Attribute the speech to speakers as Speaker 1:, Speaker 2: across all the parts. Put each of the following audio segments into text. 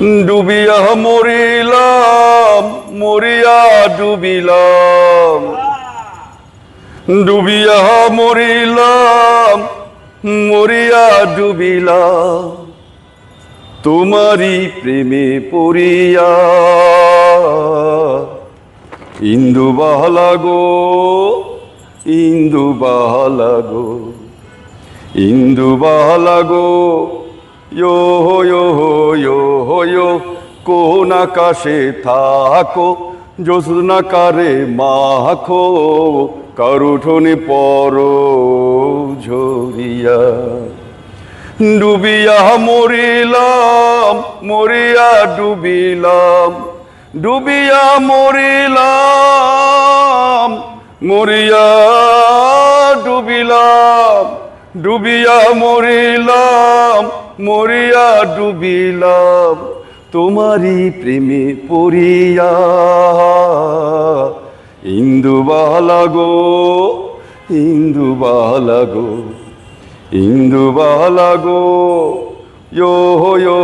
Speaker 1: ডুবিয়া মরিলাম, মরিয়া ডুবিলাম। ডুবিয়া মরিলাম, মরিয়া ডুবিলাম। তোমারই প্রেমে পড়িয়া ইন্দু বাহালা গো, ইন্দু বাহালা গো, ইন্দু বাহালা গো ইয়ো ইয়ো ইয়ো ইয়ো কোন আকাশে থাকো জ্যোৎস্নাকারে মাখো কারুঠনে পর ঝরিয়া ডুবিয়া মরিলাম মরিয়া ডুবিলাম ডুবিয়া মরিলাম মরিয়া ডুবিয়া মরিলাম, মরিয়া ডুবিলাম, তোমারই প্রেমে পড়িয়া। ইন্দু বালাগো ইন্দু বালাগো ইন্দু বালাগো ইয়ো ইয়ো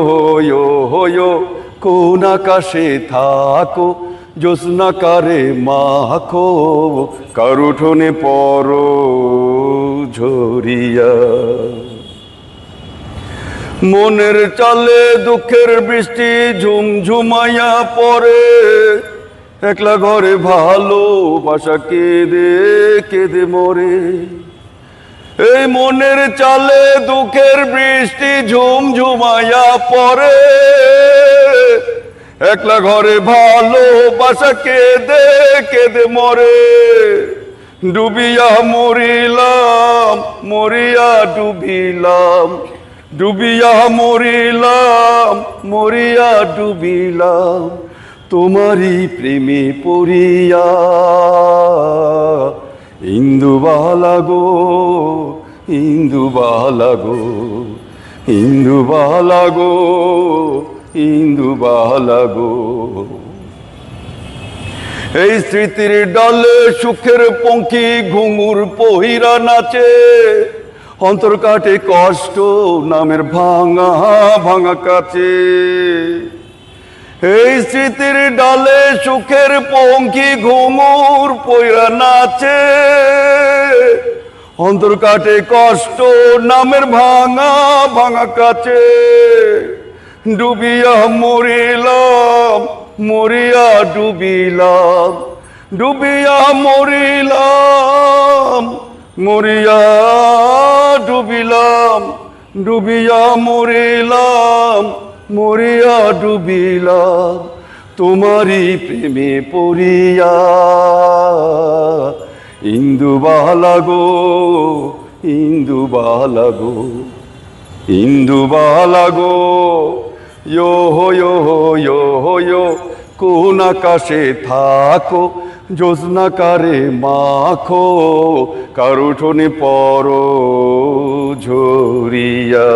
Speaker 1: ইয়ো ইয়ো, কোন আকাশে থাকো, জ্যোৎস্নাকারে মাখো, কারুঠনে পর ঝরিয়া। মনের চালে দুঃখের বৃষ্টি ঝুমঝুমাইয়া পরে একলা ঘরে ভালো বাসা কেঁদে কেঁদে মরে। এই মনের চালে দুঃখের বৃষ্টি ঝুমঝুমাইয়া পরে একলা ঘরে ভালো বাসা কেঁদে কেঁদে মরে। ডুবিয়া মরিলাম, মরিয়া ডুবিলাম, ডুবিয়া মরিলাম, মরিয়া ডুবিলাম, তোমারই প্রেমে পড়িয়া। ইন্দু বালাগো ইন্দু বালাগো ইন্দু বালাগো ইন্দু বালাগো এই স্মৃতির ডালে সুখের পঙ্খী ঘুঙুর পহিরা নাচে। অন্তর কাটে কষ্ট, নামের ভাঙা ভাঙা কাছে। এই স্মৃতির ডালে সুখের পঙ্খী ঘুঙুর পইরা নাচে। অন্তর কাটে কষ্ট, নামের ভাঙা ভাঙা কাছে। ডুবিয়া মরিলাম মরিয়া ডুবিলাম, ডুবিয়া মরিলাম, মরিয়া ডুবিলাম, ডুবিয়া মরিলাম, মরিয়া ডুবিলাম, তোমারই প্রেমে পড়িয়া। ইন্দু বালাগো ইন্দু বালাগো ইন্দু বালাগো ইয়ো হো ইয়ো হো ইয়ো হো ইয়ো কোন আকাশে থাকো জোৎস্নাকারে মাখো কারুঠনে পর ঝরিয়া